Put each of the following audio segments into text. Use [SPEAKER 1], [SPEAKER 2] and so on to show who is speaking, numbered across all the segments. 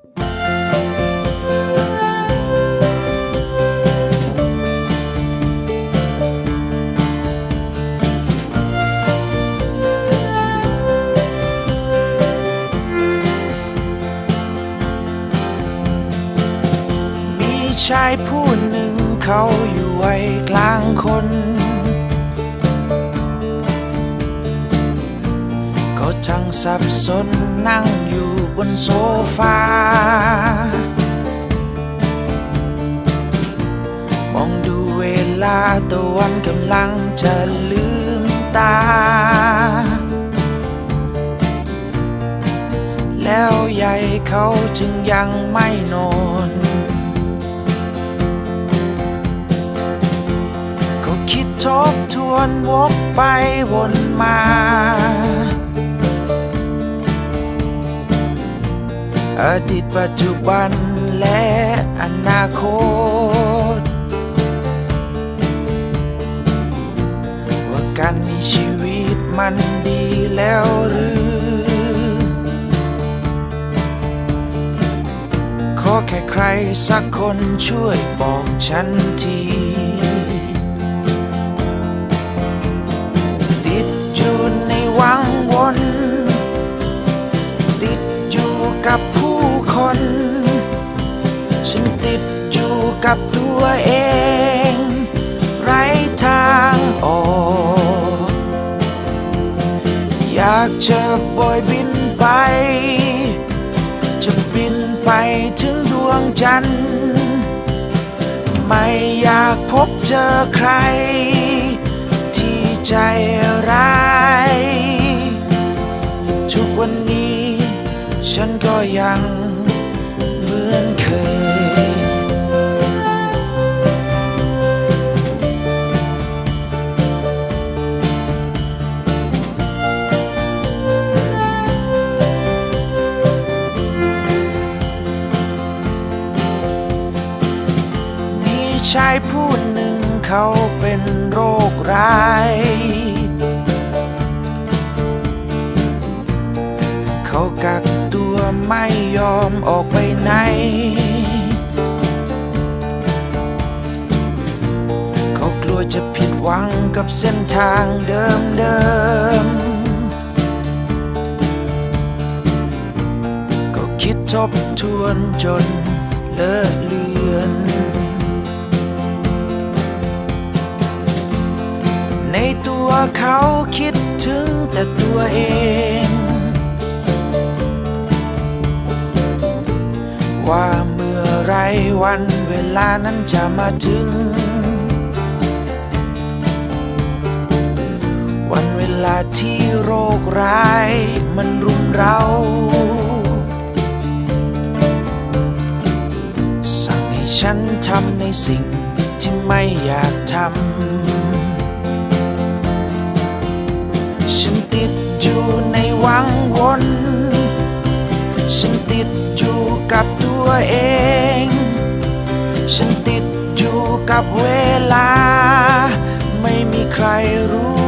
[SPEAKER 1] มีชายผู้หนึ่งเขาอยู่ไว้กลางคน สับสนนั่งอยู่บนโซฟามองดูเวลาตะวันกำลังจะลืมตา แล้วใหญ่เขาจึงยังไม่นอนก็คิดทบทวนวกไปวนมา อดีตปัจจุบันและอนาคต ว่าการมีชีวิตมันดีแล้วหรือ ขอแค่ใครสักคนช่วยบอกฉันที กับตัวเอง ไร้ทางออก อยากจะบอยบินไป จะบินไปถึงดวงจันทร์ ไม่อยากพบเจอใคร ที่ใจร้ายทุกวันนี้ ฉันก็ยัง ชายผู้หนึ่งเขาเป็นโรคร้าย เขากักตัวไม่ยอมออกไปไหน เขากลัวจะผิดหวังกับเส้นทางเดิมเดิมๆก็คิดทบทวนจนเลอะเลือน เขาคิดถึงแต่ตัวเอง ว่าเมื่อไรวันเวลานั้นจะมาถึง วันเวลาที่โรคร้ายมันรุมเราสั่งให้ฉันทำในสิ่งที่ไม่อยากทำ ฉันติดอยู่ในวังวน ฉันติดอยู่กับตัวเอง ฉันติดอยู่กับเวลา ไม่มีใครรู้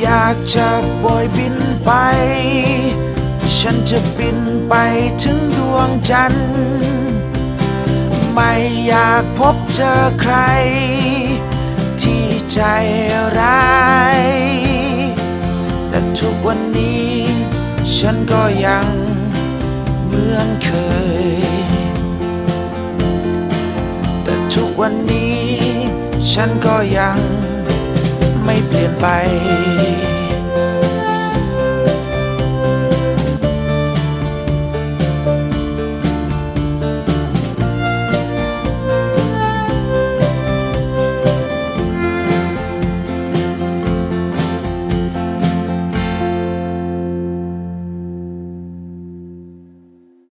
[SPEAKER 1] อยากจะบอยบินไป ฉันจะบินไปถึงดวงจันทร์ ไม่อยากพบเจอใคร ใจร้าย แต่ทุกวันนี้ ฉันก็ยังเหมือนเคย แต่ทุกวันนี้ ฉันก็ยังไม่เปลี่ยนไป